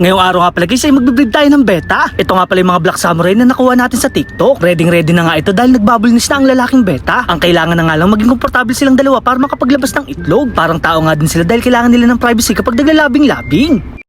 Ngayong araw nga pala guys ay magbibreed tayo ng beta. Ito nga pala yung mga Black Samurai na nakuha natin sa TikTok. Ready ready na nga ito dahil nagbabulnis na ang lalaking beta. Ang kailangan na nga lang maging komportable silang dalawa para makapaglabas ng itlog. Parang tao nga din sila dahil kailangan nila ng privacy kapag naglalabing-labing.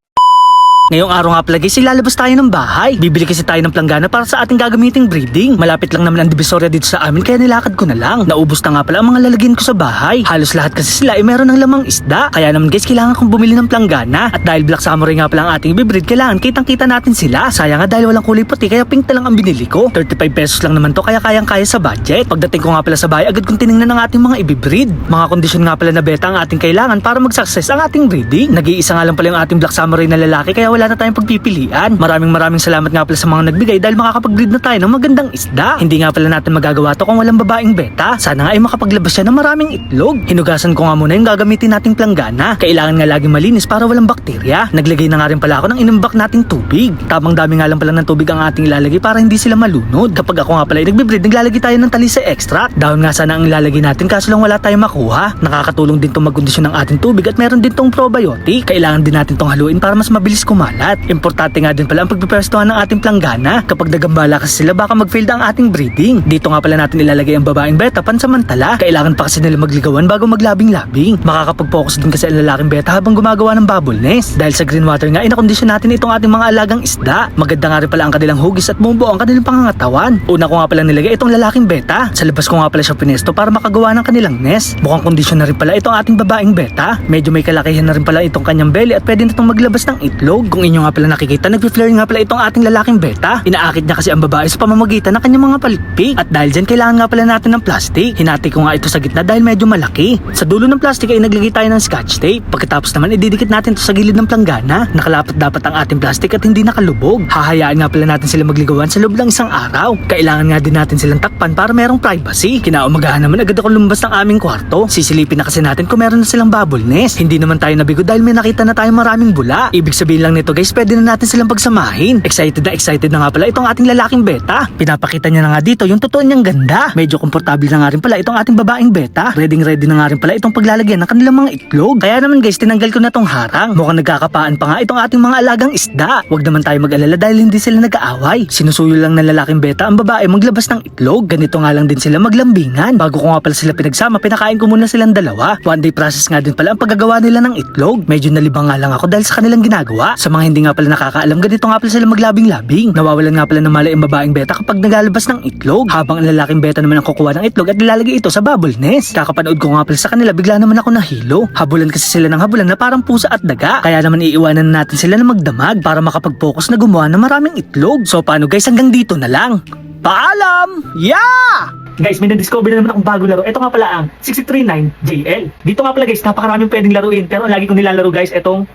Ngayong araw nga pala guys, ilalabas tayo ng bahay. Bibili kasi tayo ng planggana para sa ating gagamiting breeding. Malapit lang naman ang divisoria dito sa amin kaya nilakad ko na lang. Naubos na nga pala ang mga lalagyan ko sa bahay. Halos lahat kasi sila ay meron ng lamang isda. Kaya naman guys, kailangan kong bumili ng planggana. At dahil Black Samurai nga pala ang ating ibibreed, kailangan kitang kita natin sila. Sayang nga dahil walang kulay puti kaya pink na lang ang binili ko. 35 pesos lang naman to kaya kayang kaya sa budget. Pagdating ko nga pala sa bahay, agad kong tiningnan ang ating mga ibibreed. Mga kondisyon nga pala na beta ang ating kailangan para mag-success ang ating breeding. Nag-iisa nga lang pala yung ating Black Samurai na lalaki kaya wala na tayong pagpipilian. Maraming maraming salamat nga pala sa mga nagbigay dahil makakapag-breed na tayo ng magandang isda. Hindi nga pala natin magagawa to kung walang babaeng beta. Sana nga ay makapaglabas siya ng maraming itlog. Hinugasan ko nga muna yung gagamitin nating planggana. Kailangan nga laging malinis para walang bakterya. Naglagay na nga rin pala ako ng inimbak nating tubig. Tamang dami nga lang pala ng tubig ang ating ilalagay para hindi sila malunod. Kapag ako nga pala ay nagbe-breed, naglalagay tayo ng talisa extract. Dahon nga sana ang ilalagay natin kaso lang wala tayong makuha. Nakakatulong din tong magkondisyon ng ating tubig at meron din tong probiotic. Kailangan din natin tong haluin para mas mabilis kumalat. Importante nga din pala ang pagpiprestuhan ng ating planggana. Kapag nagambala kasi sila baka mag-fail ang ating breeding. Dito nga pala natin ilalagay ang babaeng beta pansamantala. Kailangan pa kasi nila magligawan bago maglabing-labing. Makakapag-focus din kasi ang lalaking beta habang gumagawa ng bubble nest. Dahil sa green water nga, inakondisyon natin itong ating mga alagang isda. Maganda nga rin pala ang kanilang hugis at bumubuo ang kanilang pangangatawan. Una ko nga pala nilagay itong lalaking beta. Sa labas ko nga pala siya pinesto para makagawa ng kanilang nest. Mukhang kondisyon na rin pala itong ating babaeng beta. Medyo may kalakihan na rin pala itong kanyang belly at pwede na itong maglabas ng itlog. Kung inyo nga pala nakikita, nagpi-flare nga pala itong ating lalaking beta. Inaakit niya kasi ang babae sa pamamagitan ng kanyang mga palikpik. At dahil dyan, kailangan nga pala natin ng plastic. Hinati ko nga ito sa gitna dahil medyo malaki. Sa dulo ng plastic ay naglagay tayo ng scotch tape. Pagkatapos naman, ididikit natin ito sa gilid ng planggana. Nakalapat dapat ang ating plastic at hindi nakalubog. Hahayaan nga pala natin sila magligawan sa loob ng isang araw. Kailangan nga din natin silang takpan para merong privacy. Kinaumagahan naman agad ako lumabas ng aming kwarto. Sisilipin na kasi natin kung meron na silang bubble nest. Hindi naman tayo nabigo dahil may nakita na tayo maraming bula. Ibig sabihin lang nito guys, pwede na natin silang pagsamahin. Excited na excited na nga pala itong ating lalaking beta. Pinapakita niya na nga dito yung totoo niyang ganda. Medyo komportable na nga rin pala itong ating babaeng beta. Ready ready na nga rin pala itong paglalagyan ng kanilang mga itlog. Kaya naman guys, tinanggal ko na tong harang. Mukhang nagkakapaan pa nga itong ating mga alagang isda. Huwag naman tayo mag-alala dahil hindi sila nag-aaway. Sinusuyo lang ng lalaking beta ang babae maglabas ng itlog. Ganito nga lang din sila maglambingan. Bago ko nga pala sila pinagsama, pinakain ko muna silang dalawa. One day process nga din pala ang paggagawa nila ng itlog. Medyo nalibang nga lang ako dahil sa kanilang ginagawa. Sa mga hindi nga pala nakakaalam, ganito nga pala sila maglabing-labing. Nawawalan nga pala ng malay ang babaeng beta kapag naglalabas ng itlog. Habang ang lalaking beta naman ang kukuha ng itlog at nilalagay ito sa bubble nest. Kakapanood ko nga pala sa kanila, bigla naman ako nahilo. Habulan kasi sila ng habulan na parang pusa at daga. Kaya naman iiwanan natin sila na magdamag para makapag-focus na gumawa ng maraming itlog. So paano guys, hanggang dito na lang. Paalam! Yeah! Guys, may na-discover na naman akong bago laro. Ito nga pala ang 639JL. Dito nga pala guys, napakaraming pwedeng laruin. Pero ang lagi kong nilalaro guys, itong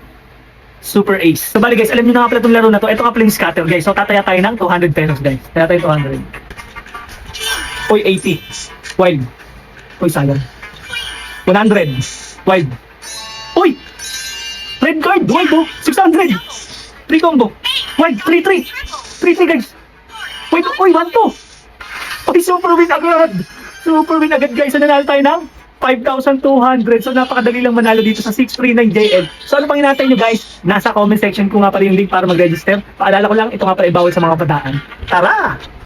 Super Ace. So bali guys, alam niyo na nga pala itong laro na to. Ito nga pala yung scatter guys. So tataya tayo ng 200 pesos guys. Taya tayo 200. Uy, 80. Wild. Uy, sayang. 100. Wild. Uy! Red card! Wild oh! 600! Free combo! Wild! 3-3! 3-3 guys! Wait, uy, 1-2! Uy, super win agad! Super win agad guys! So nanalo tayo ng 5,200. So napakadali lang manalo dito sa 639JL. So ano pang hinatay nyo guys? Nasa comment section ko nga pala yung link para mag-register. Paalala ko lang, ito nga pala ibawal sa mga bataan. Tara!